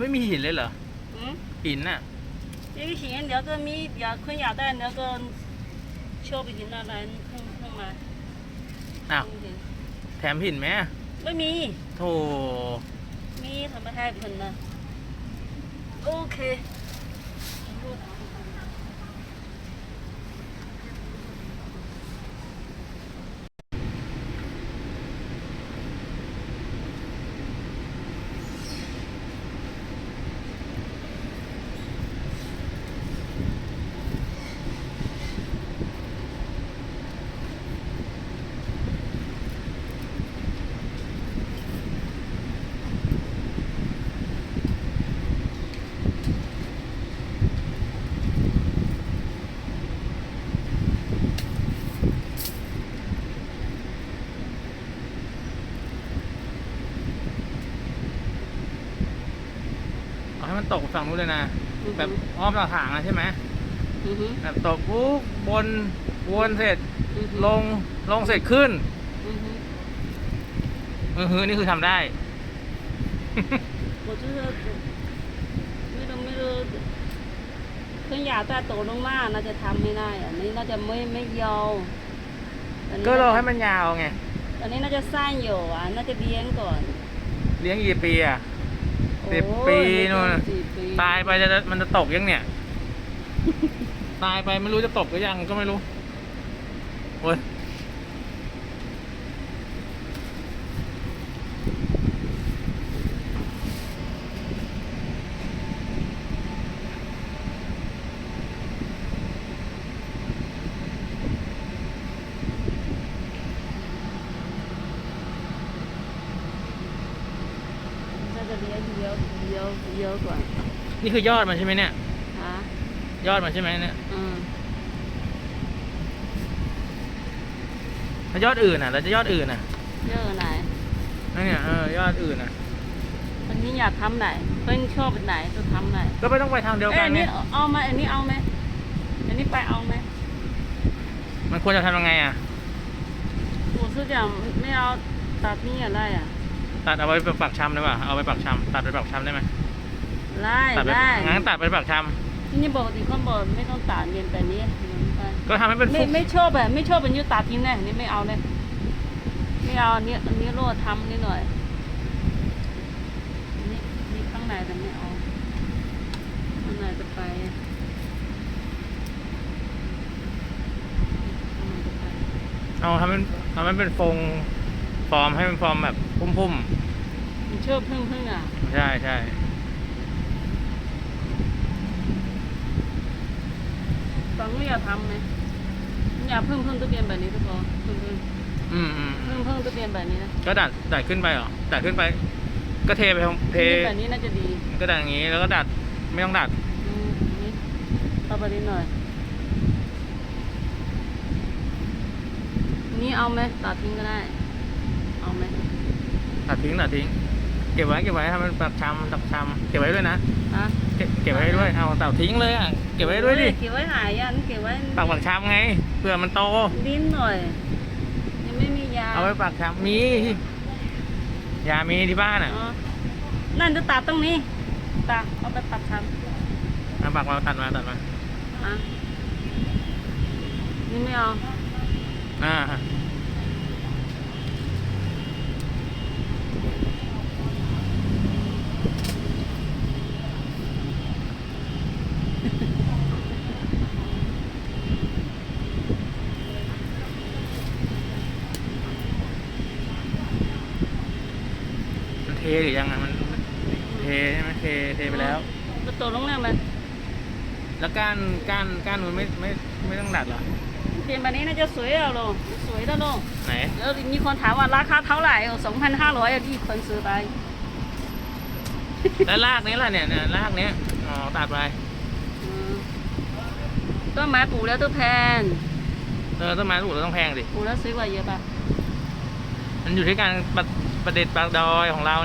แล้วไม่มีหินเลยเหรออืมหินน่ะนี่หินเดี๋ยวก็มีเดี๋ยวคนอยากได้เดี๋ยวก็ชอบหินอะไรขึ้นขึ้นมาอ้าว แถมหินไหมอะไม่มีโธ่มีทำไม่ให้เพิ่นนะโอเค เอาให้ มันตกฝั่งนู้นเลยนะ อือฮึ แบบอ้อมหน้าถางอะใช่ไหม อือฮึ แบบตกปุ๊บบนวนเสร็จ อือฮึ ลง ลงเสร็จขึ้น อือฮึ อือฮือนี่คือทำได้ 我就是ไม่รู้ไม่รู้คนอยากได้โตลงมาน่าจะทำไม่ได้อันนี้น่าจะไม่ไม่ยาวอันนี้ ก็เราให้มันยาวไง อันนี้น่าจะสั้นอยู่อ่ะน่าจะเลี้ยงก่อน เลี้ยงกี่ปีอะ สิบโอ้ยปีนู่นสิบปีตายไปจะมันจะตกยังเนี่ย ตายไปไม่รู้จะตกหรือยังก็ไม่รู้โอ้ย จะเลี้ยวเลี้เลี้เลี้ยว่อนี่คือยอดมันใช่ไหมเนี่ยยอดมันใช่ไหมเนี่ยถ้วยอดอื่นอะเราจะยอดอื่นอะยอดไหนั่นเนี่ยเออยอดอื่นอะ วันนี้อยากทำไหนเพิ่งชอบไหนจะทำไหนก็ไม่ต้องไปทางเดียวกันเนี่ยเอาไหมอันนี้เอาไหมอันนี้ไปเอาไหมมันควรจะทำยังไงอะ ผมซื้อจะไม่เอาตัดนี่อะไรอะ ตัดเอาไปปักชำได้ป่ะเอาไปปักชำตัดไปปักชำได้ไหมไล่ตัดไปไล่งั้นตัดไปปักชที่นี่ปกติคนบอกไม่ต้องตัดเรียนแบบนี้เรียนไปำก็ทำให้เป็นไม่ฟุกไม่ชอบแบบไม่ชอบแบบนี้ตัดทิ้งแน่อันนี้ไม่เอาเลยไม่เอาอันนี้อันนี้โลดทำนิดหน่อยอันนี่นี่ข้างในแต่ไม่เอาข้างในจะไปข้างในจะไป เอาทำเป็นทำให้เป็นฟง ฟอร์มให้เป็นฟอร์มแบบพุ่มมันชอบพึ่งพึ่งอะๆ ใช่ใช่ฟังไม่อยากทำไหมไม่อยากพึ่งพึ่งตัวเปลี่ยนแบบนี้ทุกคนพึ่งพึ่งอืมอืมพึ่งพึ่งตัวเปลี่ยนแบบนี้นะก็ดัดดัดขึ้นไปเหรอดัดขึ้นไป ก็เทไปทางเทนี่แบบนี้น่าจะดีก็ดัดอย่างนี้แล้วก็ดัดไม่ต้องดัด อืมนี่เอาไปนิดหน่อย นี่เอาไหมตัดทิ้งก็ได้ เอาไหมตัดทิ้งตัดทิ้ง เก็บไว้เก็บไว้ทำเป็นปักชำตักชำเก็บไว้ด้วยนะฮะเก็บเก็บไว้ด้วยเอาตัดทิ้งเลยอะเก็บไว้ด้วยดิเก็บไว้หายยันเก็บไว้ปักปักชำไงเผื่อมันโตดิ้นหน่อยยังไม่มียาเอาไว้ปักชำมียามีที่บ้านอะอ๋อนั่นจะตัดตรงนี้ตัดเอาไปปักทเอาปักมาตัดมาตัดมาำอะนี่ไม่เอาอ่า หรือยังอะมันเทใช่ไหมเทเทไปแล้ว ก็ตัวลงแล้วมันแล้วก้านก้านก้านมันไม่ไม่ไม่ต้องดัดเหรอเปลี่ยนแบบนี้น่าจะสวยแล้วลงสวยแล้วลงไหนแล้วมีคนถามว่าราคาเท่าไหร่สองพันห้าร้อยที่คนซื้อไปแล้วรากนี้ล่ะเนี่ยเนี่ยรากเนี้ยอ๋อตัดไปอืมต้นไม้ปลูกแล้วต้องแพงเออต้นไม้ถูกเราต้องแพงสิปลูกแล้วซื้อกว่าเยอะป่ะมันอยู่ที่การประประดิษฐ์ประดอยของเรา